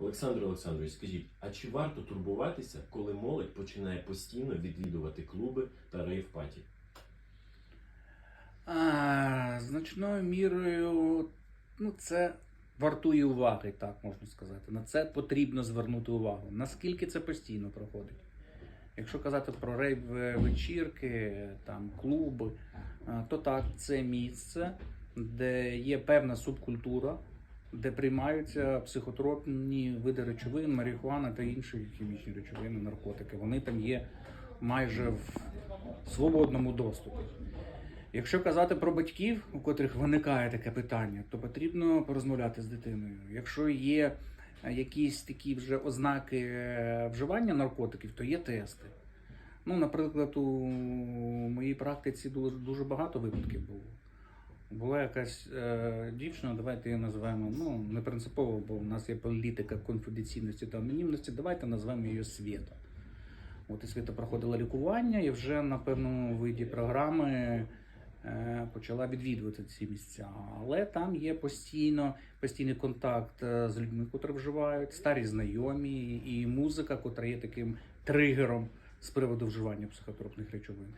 Олександр Олександрович, скажіть, а чи варто турбуватися, коли молодь починає постійно відвідувати клуби та рейв-паті? А, значною мірою, ну, це вартує уваги, так можна сказати. На це потрібно звернути увагу. Наскільки це постійно проходить? Якщо казати про рейв-вечірки, там, клуби, то так, це місце, де є певна субкультура, де приймаються психотропні види речовин, марихуана та інші хімічні речовини, наркотики. Вони там є майже в свободному доступі. Якщо казати про батьків, у котрих виникає таке питання, то потрібно порозмовляти з дитиною. Якщо є якісь такі вже ознаки вживання наркотиків, то є тести. Ну, наприклад, у моїй практиці дуже багато випадків було. Була якась е, дівчина, давайте її називаємо, ну, не принципово, бо в нас є політика конфіденційності та анонімності, давайте назвемо її Свєта. От і Світа проходила лікування і вже на певному виді програми е, почала відвідувати ці місця. Але там є постійно постійний контакт е, з людьми, котрі вживають, старі знайомі, і музика, котра є таким тригером з приводу вживання психотропних речовин.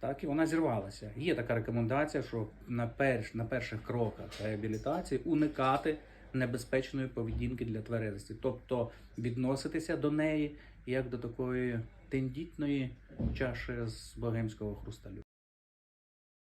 Так і вона зірвалася. Є така рекомендація, що на перш на перших кроках реабілітації уникати небезпечної поведінки для тверезості, тобто відноситися до неї як до такої тендітної чаші з богемського хрусталю.